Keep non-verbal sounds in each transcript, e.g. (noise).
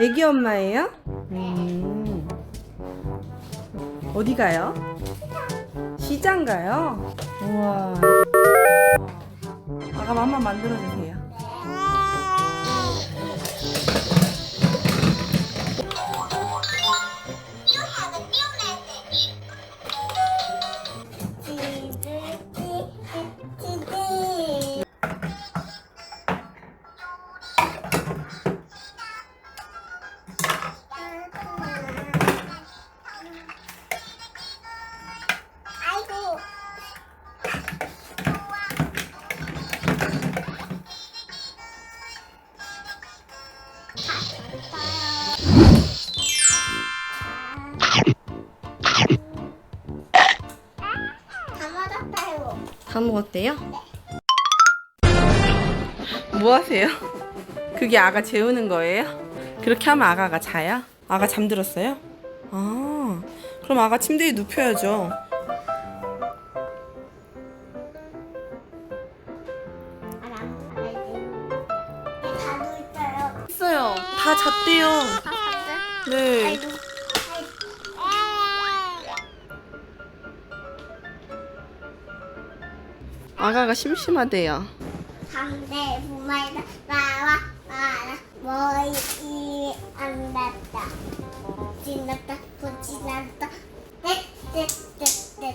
애기 엄마예요? 음. 어디 가요? 시장 가요? 우와. 아가 한번 만들어 주세요. 다 먹었대요? 뭐 하세요? 그게 아가 재우는 거예요? 그렇게 하면 아가가 자요? 아가 잠들었어요? 아, 그럼 아가 침대에 눕혀야죠. 다도 다 잤대요. 네. 아이고. 아가가 심심하대요. 담배 부마다 나와 나와 머리 안 났다 지났다 부지났다 떼떼떼떼떼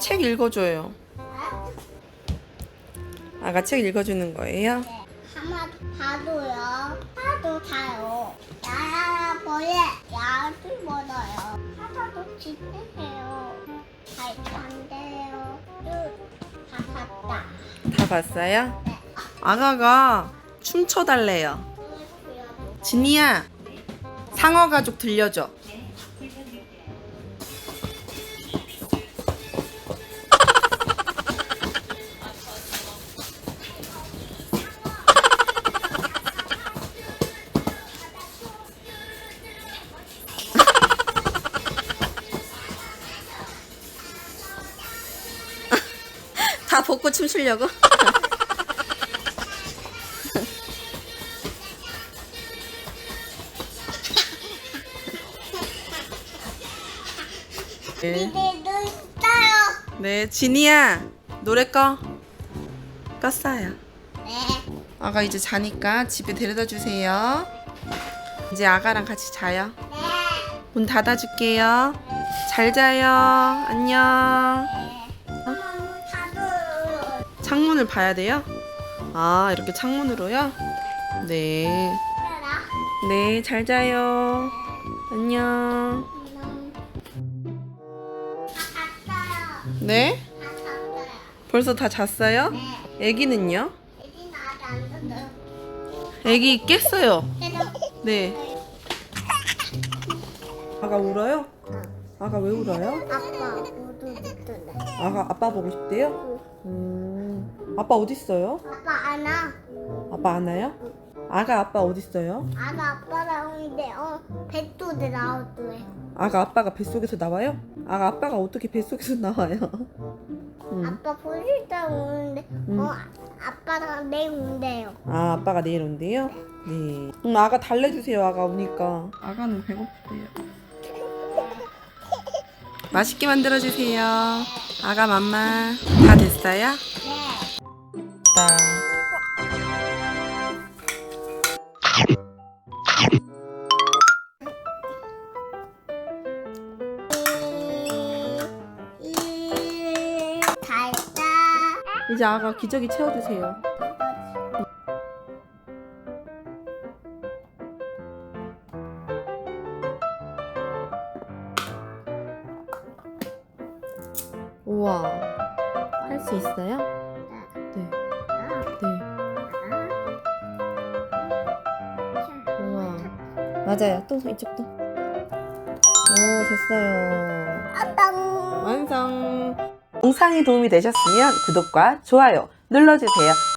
책 읽어줘요. 아가 책 읽어주는 거예요? 하나 파도요. 파도 타요. 야야야 벌레 야도 멀어요? 하나도 집중해요. 잘도 안 돼요. 다 샀다. 다 봤어요? 아가가 춤춰달래요. 진이야, 상어 가족 들려줘. 다 벗고 춤추려고? 네. 이제 눈 떠요 네, 진이야, 노래 꺼. 껐어요. 네 아가 이제 자니까 집에 데려다 주세요. 이제 아가랑 같이 자요. 네. 문 닫아줄게요. 잘 자요. 안녕. 창문을 봐야 돼요? 아, 이렇게 창문으로요? 네. 네, 잘 자요. 안녕. 네? 벌써 다 잤어요? 네 잤어요 애기 깼어요. 그래서 네. 아가 울어요? 아가 왜 울어요? 아빠 모두 듣던데 아가 아빠 보고 싶대요? 음. 아빠 어디 있어요? 아빠 안와 아빠 안 와요? 아가 아빠 어디 있어요? 아나 아빠 나오는데 어 뱃속에 나오더래 아가 아빠가 뱃속에서 나와요? 아가 아빠가 어떻게 뱃속에서 나와요? (laughs) 음. 아빠 보실 때 오는데 음. 어 아빠랑 내일 온대요 아 아빠가 내일 온대요? 네. 음, 아가 달래주세요. 아가 오니까. 아가는 배고프대요. 맛있게 만들어주세요. 아가 맘마. 다 됐어요? 네 다. 달다 이제 아가 기저귀 채워주세요. 우와. 할 수 있어요? 네. 네. 우와. 맞아요. 또 이쪽도. 오, 됐어요. 완성. 영상이 도움이 되셨으면 구독과 좋아요 눌러주세요.